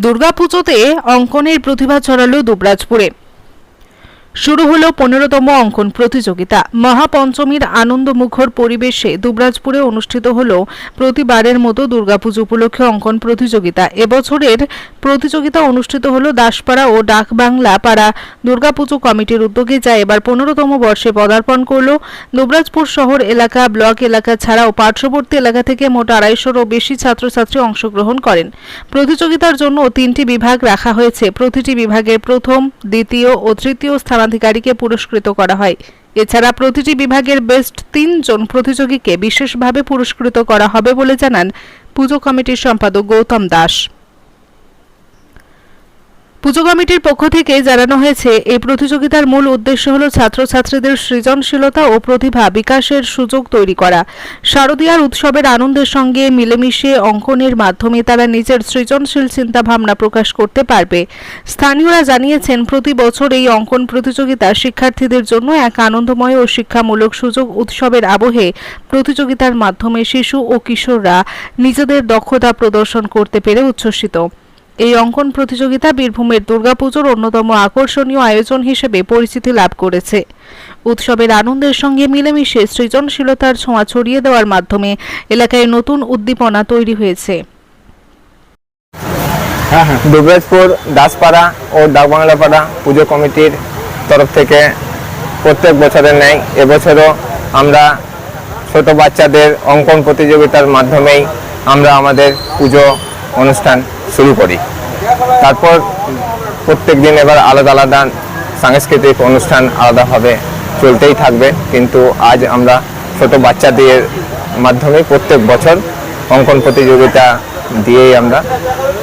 দুর্গাপুজোতে অঙ্কনের প্রতিভা ছড়ালো দুবরাজপুরে। শুরু হলো পনেরোতম অঙ্কন প্রতিযোগিতা। মহাপঞ্চমীর আনন্দমুখর পরিবেশে দুবরাজপুরে অনুষ্ঠিত হলো প্রতিবারের মতো দুর্গাপুজো উপলক্ষে অঙ্কন প্রতিযোগিতা। এবছরের প্রতিযোগিতা অনুষ্ঠিত হলো দাসপাড়া ও ডাকবাংলা পাড়া। দুর্গাপুজো কমিটির উদ্যোগে যা এবার পনেরোতম বর্ষে পদার্পণ করল। দুবরাজপুর শহর এলাকা, ব্লক এলাকা ছাড়াও পার্শ্ববর্তী এলাকা থেকে মোট আড়াইশোরও বেশি ছাত্রছাত্রী অংশগ্রহণ করেন। প্রতিযোগিতার জন্য তিনটি বিভাগ রাখা হয়েছে। প্রতিটি বিভাগের প্রথম, দ্বিতীয় ও তৃতীয় স্থানাধিকারীকে পুরস্কৃত করা হয়। এছাড়া প্রতিটি বিভাগের বেস্ট তিনজন প্রতিযোগীকে বিশেষভাবে পুরস্কৃত করা হবে বলে জানান পুজো কমিটির সম্পাদক গৌতম দাস। পুজো কমিটির পক্ষ থেকে জানানো হয়েছে, এই প্রতিযোগিতার মূল উদ্দেশ্য হল ছাত্রছাত্রীদের সৃজনশীলতা ও প্রতিভা বিকাশের সুযোগ তৈরি করা। শারদীয়ার উৎসবের আনন্দের সঙ্গে মিলেমিশে অঙ্কনের মাধ্যমে তারা নিজের সৃজনশীল চিন্তাভাবনা প্রকাশ করতে পারবে। স্থানীয়রা জানিয়েছেন, প্রতি বছর এই অঙ্কন প্রতিযোগিতা শিক্ষার্থীদের জন্য এক আনন্দময় ও শিক্ষামূলক সুযোগ উৎসবের আবহে প্রতিযোগিতার মাধ্যমে শিশু ও কিশোররা নিজেদের দক্ষতা প্রদর্শন করতে পেরে উচ্ছ্বসিত। এই অঙ্কন প্রতিযোগিতা বীরভূমের দুর্গাপুজোর অন্যতম আকর্ষণীয় আয়োজন হিসেবে পরিচিতি লাভ করেছে। উৎসবের আনন্দের সঙ্গে মিলেমিশে সৃজনশীলতার ছোঁয়া ছড়িয়ে দেওয়ার মাধ্যমে এলাকায় নতুন উদ্দীপনা তৈরি হয়েছে। হ্যাঁ হ্যাঁ। দাসপাড়া ও ডাকবাংলাপাড়া পুজো কমিটির তরফ থেকে প্রত্যেক বছরের ন্যায় এবছরও আমরা ছোট বাচ্চাদের অঙ্কন প্রতিযোগিতার মাধ্যমেই আমরা আমাদের পুজো অনুষ্ঠান শুরু করি। তারপর প্রত্যেক দিন এবার আলাদা আলাদা সাংস্কৃতিক অনুষ্ঠান আলাদাভাবে চলতেই থাকবে। কিন্তু আজ আমরা ছোট বাচ্চাদের মাধ্যমে প্রত্যেক বছর অঙ্কন প্রতিযোগিতা দিয়েই আমরা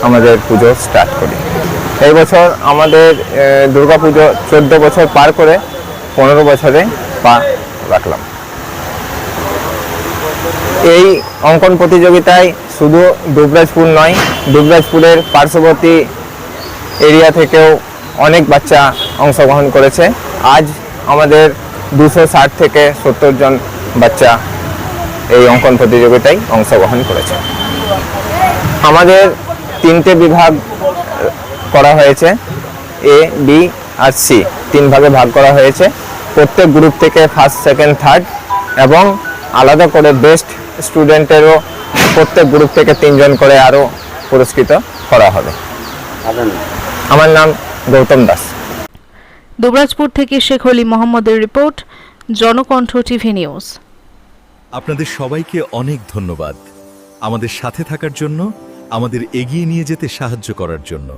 আমাদের পুজো স্টার্ট করি। এই বছর আমাদের দুর্গা পুজো চোদ্দ বছর পার করে পনেরো বছরে পা রাখলাম। এই অঙ্কন প্রতিযোগিতায় শুধু দুবরাজপুর নয়, দুবরাজপুরের পার্শ্ববর্তী এরিয়া থেকেও অনেক বাচ্চা অংশগ্রহণ করেছে। আজ আমাদের দুশো ষাট থেকে সত্তর জন বাচ্চা এই অঙ্কন প্রতিযোগিতায় অংশগ্রহণ করেছে। আমাদের তিনটে বিভাগ করা হয়েছে, এ, বি আর সি। তিন ভাগে ভাগ করা হয়েছে। প্রত্যেক গ্রুপ থেকে ফার্স্ট সেকেন্ড থার্ড এবং আলাদা করে বেস্ট স্টুডেন্টেরও প্রত্যেক গ্রুপ থেকে তিনজন করে আরও পুরস্কৃত করা হবে। আমার নাম গৌতম দাস। দুবরাজপুর থেকে শেখ অলি মোহাম্মদের রিপোর্ট জনকণ্ঠ টিভি নিউজ। আপনাদের সবাইকে অনেক ধন্যবাদ। আমাদের সাথে থাকার জন্য আমাদের এগিয়ে নিয়ে যেতে সাহায্য করার জন্য।